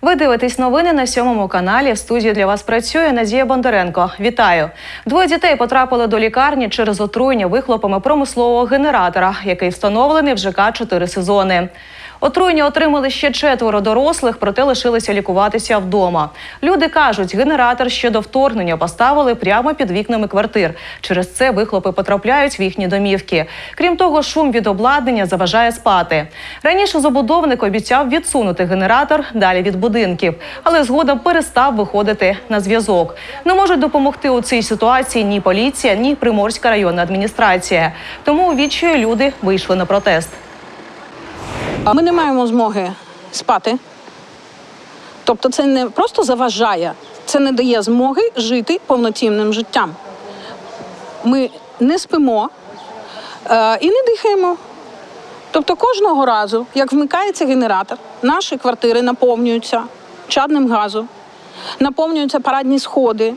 Ви дивитесь новини на сьомому каналі. В студії для вас працює Надія Бондаренко. Вітаю! Двоє дітей потрапили до лікарні через отруєння вихлопами промислового генератора, який встановлений в ЖК 4 сезони. Отруєння отримали ще четверо дорослих, проте лишилися лікуватися вдома. Люди кажуть, генератор ще до вторгнення поставили прямо під вікнами квартир. Через це вихлопи потрапляють в їхні домівки. Крім того, шум від обладнання заважає спати. Раніше забудовник обіцяв відсунути генератор далі від будинків, але згодом перестав виходити на зв'язок. Не можуть допомогти у цій ситуації ні поліція, ні Приморська районна адміністрація. Тому у відчаю люди вийшли на протест. Ми не маємо змоги спати. Тобто це не просто заважає, це не дає змоги жити повноцінним життям. Ми не спимо е, і не дихаємо. Тобто кожного разу, як вмикається генератор, наші квартири наповнюються чадним газом, наповнюються парадні сходи.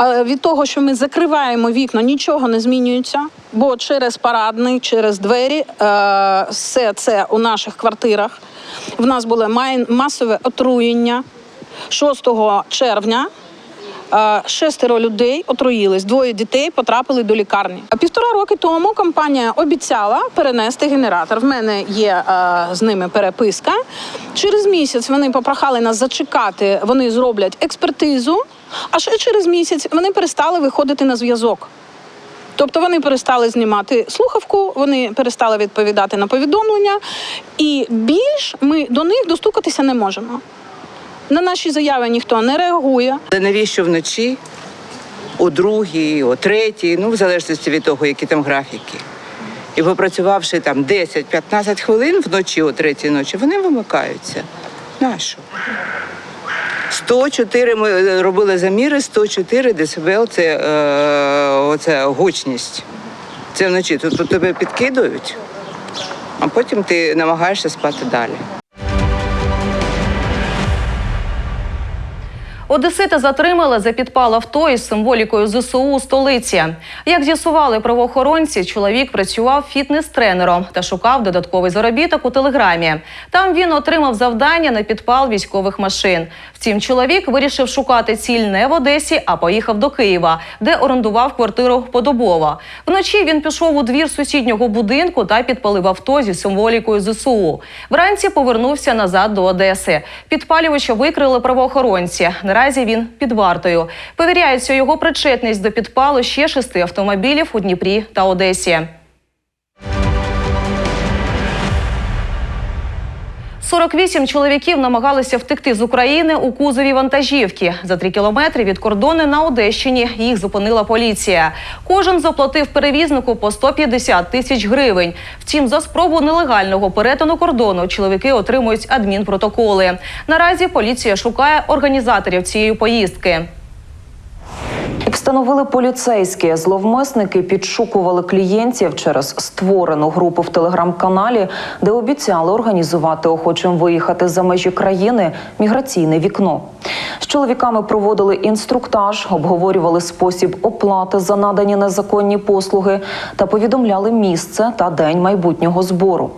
Від того, що ми закриваємо вікна, нічого не змінюється, бо через парадний, через двері е, все це у наших квартирах. В нас було масове отруєння 6 червня. Е, Шестеро людей отруїлись, двоє дітей потрапили до лікарні. Півтора роки тому компанія обіцяла перенести генератор. В мене є е, з ними переписка. Через місяць вони попрохали нас зачекати. Вони зроблять експертизу. А ще через місяць вони перестали виходити на зв'язок. Тобто вони перестали знімати слухавку, вони перестали відповідати на повідомлення, і більш ми до них достукатися не можемо. На наші заяви ніхто не реагує. Але навіщо вночі, о другій, о третій, ну в залежності від того, які там графіки. І попрацювавши там 10-15 хвилин вночі, о третій ночі, вони вимикаються. Нащо? 104 ми е, робили заміри, 104 дБ це, е, оце гучність. Це вночі. Тут, тебе підкидують, а потім ти намагаєшся спати далі. Одесита затримали за підпал авто із символікою ЗСУ у столиці. Як з'ясували правоохоронці, чоловік працював фітнес-тренером та шукав додатковий заробіток у телеграмі. Там він отримав завдання на підпал військових машин. Втім, чоловік вирішив шукати ціль не в Одесі, а поїхав до Києва, де орендував квартиру подобово. Вночі він пішов у двір сусіднього будинку та підпалив авто зі символікою ЗСУ. Вранці повернувся назад до Одеси. Підпалювача викрили правоохоронці. Наразі він під вартою. Перевіряється його причетність до підпалу ще шести автомобілів у Дніпрі та Одесі. 48 чоловіків намагалися втекти з України у кузові вантажівки. За три кілометри від кордону на Одещині їх зупинила поліція. Кожен заплатив перевізнику по 150 тисяч гривень. Втім, за спробу нелегального перетину кордону чоловіки отримують адмінпротоколи. Наразі поліція шукає організаторів цієї поїздки. Встановили поліцейські, зловмисники підшукували клієнтів через створену групу в телеграм-каналі, де обіцяли організувати охочим виїхати за межі країни міграційне вікно. З чоловіками проводили інструктаж, обговорювали спосіб оплати за надані незаконні послуги та повідомляли місце та день майбутнього збору.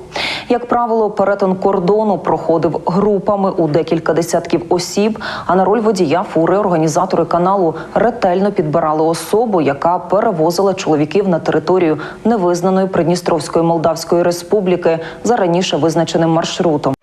Як правило, перетин кордону проходив групами у декілька десятків осіб. А на роль водія фури організатори каналу ретельно підбирали особу, яка перевозила чоловіків на територію невизнаної Придністровської Молдавської Республіки за раніше визначеним маршрутом.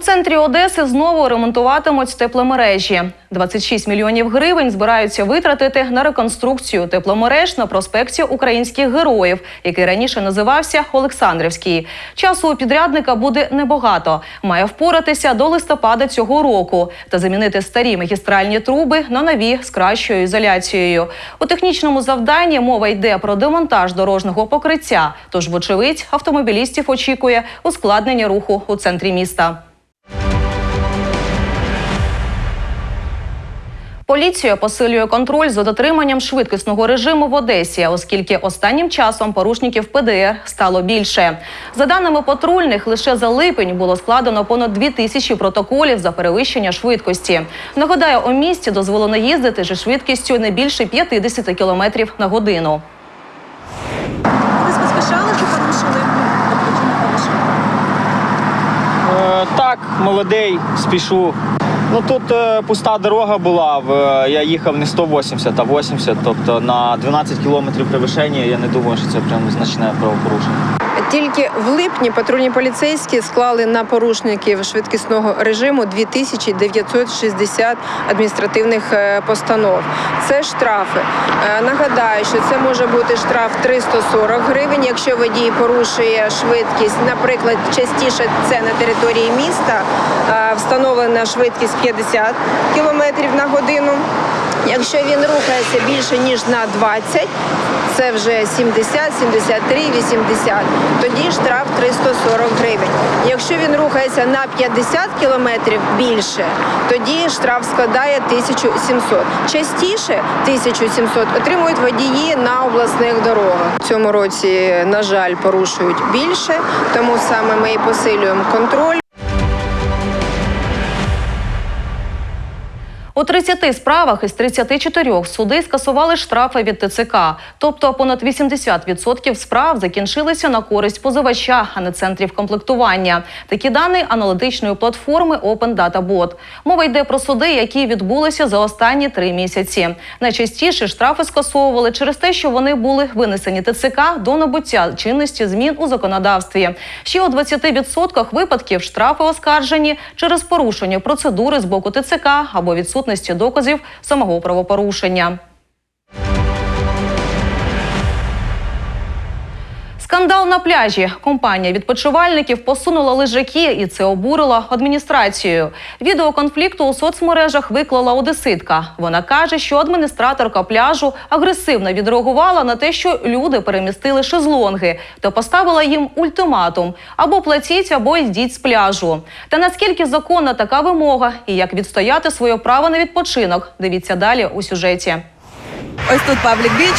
У центрі Одеси знову ремонтуватимуть тепломережі. 26 мільйонів гривень збираються витратити на реконструкцію тепломереж на проспекті українських героїв, який раніше називався Олександрівський. Часу у підрядника буде небагато. Має впоратися до листопада цього року та замінити старі магістральні труби на нові з кращою ізоляцією. У технічному завданні мова йде про демонтаж дорожнього покриття. Тож, вочевидь, автомобілістів очікує ускладнення руху у центрі міста. Поліція посилює контроль за дотриманням швидкісного режиму в Одесі, оскільки останнім часом порушників ПДР стало більше. За даними патрульних, лише за липень було складено понад дві тисячі протоколів за перевищення швидкості. Нагадаю, у місті дозволено їздити зі швидкістю не більше 50 км на годину. Порушення. Так, молодий, спішу. Ну тут е, пуста дорога була. В, е, я їхав не 180, а 80. Тобто на 12 кілометрів превишення. я не думаю, що це прям значне правопорушення. Тільки в липні патрульні поліцейські склали на порушників швидкісного режиму 2960 адміністративних е, постанов. Це штрафи. Е, Нагадаю, що це може бути штраф 340 гривень, якщо водій порушує швидкість, наприклад, частіше це на території міста, е, встановлена швидкість 50 км на годину. Якщо він рухається більше ніж на 20, це вже 70, 73, 80, тоді штраф 340 гривень. Якщо він рухається на 50 кілометрів більше, тоді штраф складає 1700. Частіше 1700 отримують водії на обласних дорогах. В цьому році, на жаль, порушують більше, тому саме ми і посилюємо контроль. У 30 справах із 34 суди скасували штрафи від ТЦК. Тобто понад 80% справ закінчилися на користь позивача, а не центрів комплектування. Такі дані аналітичної платформи Open Data Bot. Мова йде про суди, які відбулися за останні три місяці. Найчастіше штрафи скасовували через те, що вони були винесені ТЦК до набуття чинності змін у законодавстві. Ще у 20% випадків штрафи оскаржені через порушення процедури з боку ТЦК або відсутності доказів самого правопорушення. Скандал на пляжі. Компанія відпочивальників посунула лежаки, і це обурило адміністрацію. Відео конфлікту у соцмережах виклала одеситка. Вона каже, що адміністраторка пляжу агресивно відреагувала на те, що люди перемістили шезлонги, та поставила їм ультиматум: або платіть, або йдіть з пляжу. Та наскільки законна така вимога і як відстояти своє право на відпочинок? Дивіться далі у сюжеті. Ось тут паблік біч,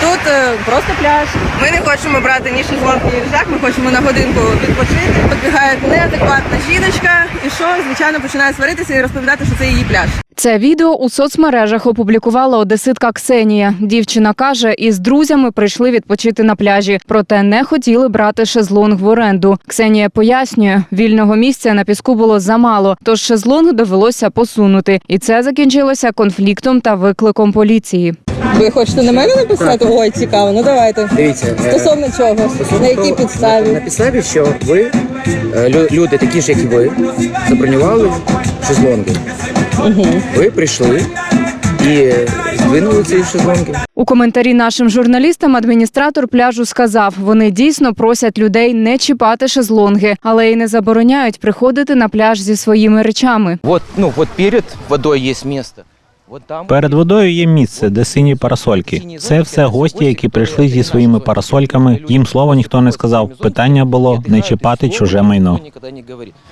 тут е, просто пляж. Ми не хочемо брати ні шезлонг, ні рюкзак, ми хочемо на годинку відпочити. Підбігає неадекватна жіночка, і що, звичайно, починає сваритися і розповідати, що це її пляж. Це відео у соцмережах опублікувала одеситка Ксенія. Дівчина каже, із друзями прийшли відпочити на пляжі, проте не хотіли брати шезлонг в оренду. Ксенія пояснює, вільного місця на піску було замало, тож шезлонг довелося посунути, і це закінчилося конфліктом та викликом поліції. Ви хочете на мене написати? Ой, цікаво, ну давайте. Дивіться, е, Стосовно чого? На якій підставі? На підставі, що ви, е, люди такі ж, як і ви, забронювали шезлонги. Ви прийшли і здвинули ці шезлонги. У коментарі нашим журналістам адміністратор пляжу сказав, вони дійсно просять людей не чіпати шезлонги, але й не забороняють приходити на пляж зі своїми речами. Вот, ну, от перед водою є місце. Вот там Перед водою є місце, де сині парасольки. Це все гості, які прийшли зі своїми парасольками. Їм слова ніхто не сказав. Питання було не чіпати чуже майно.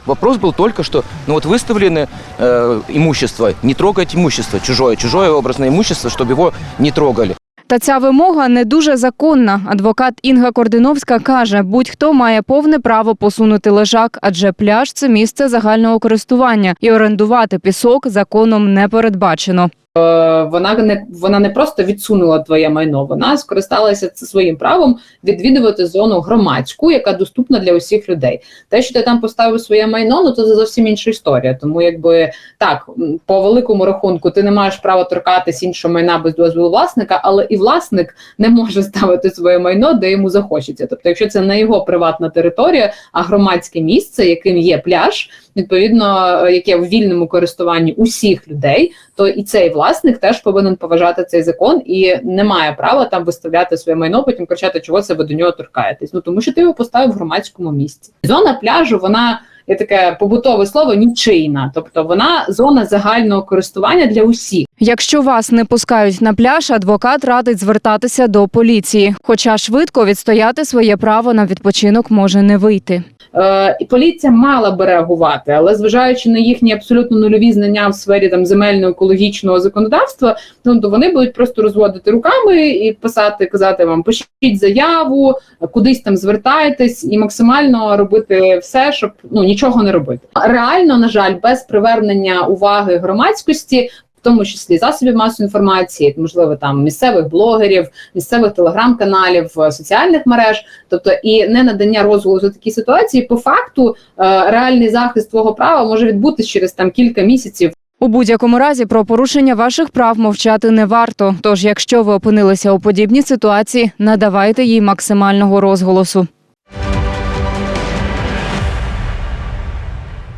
Вопрос был только что, ну вот выставлены э, имущество, не трогать имущество чужое, чужое образное имущество, чтобы его не трогали. Та ця вимога не дуже законна. Адвокат Інга Кординовська каже, будь-хто має повне право посунути лежак, адже пляж це місце загального користування, і орендувати пісок законом не передбачено. Е, вона не вона не просто відсунула твоє майно, вона скористалася своїм правом відвідувати зону громадську, яка доступна для усіх людей. Те, що ти там поставив своє майно, ну то це зовсім інша історія. Тому, якби так, по великому рахунку, ти не маєш права торкатись іншого майна без дозволу власника, але і власник не може ставити своє майно, де йому захочеться. Тобто, якщо це не його приватна територія, а громадське місце, яким є пляж, відповідно, е, яке в вільному користуванні усіх людей, то і цей власник теж повинен поважати цей закон і не має права там виставляти своє майно, потім кричати, чого це ви до нього торкаєтесь. Ну тому що ти його поставив в громадському місці. Зона пляжу, вона є таке побутове слово нічийна, тобто вона зона загального користування для усіх. Якщо вас не пускають на пляж, адвокат радить звертатися до поліції. Хоча швидко відстояти своє право на відпочинок може не вийти. Е, і поліція мала би реагувати, але зважаючи на їхні абсолютно нульові знання в сфері там земельно-екологічного законодавства, ну то вони будуть просто розводити руками і писати, казати вам пишіть заяву, кудись там звертайтесь, і максимально робити все, щоб ну нічого не робити. Реально, на жаль, без привернення уваги громадськості. Тому числі засобів масової інформації, можливо, там місцевих блогерів, місцевих телеграм-каналів, е, соціальних мереж, тобто і не надання розголосу такій ситуації, по факту е, реальний захист твого права може відбутися через там кілька місяців. У будь-якому разі про порушення ваших прав мовчати не варто. Тож, якщо ви опинилися у подібній ситуації, надавайте їй максимального розголосу.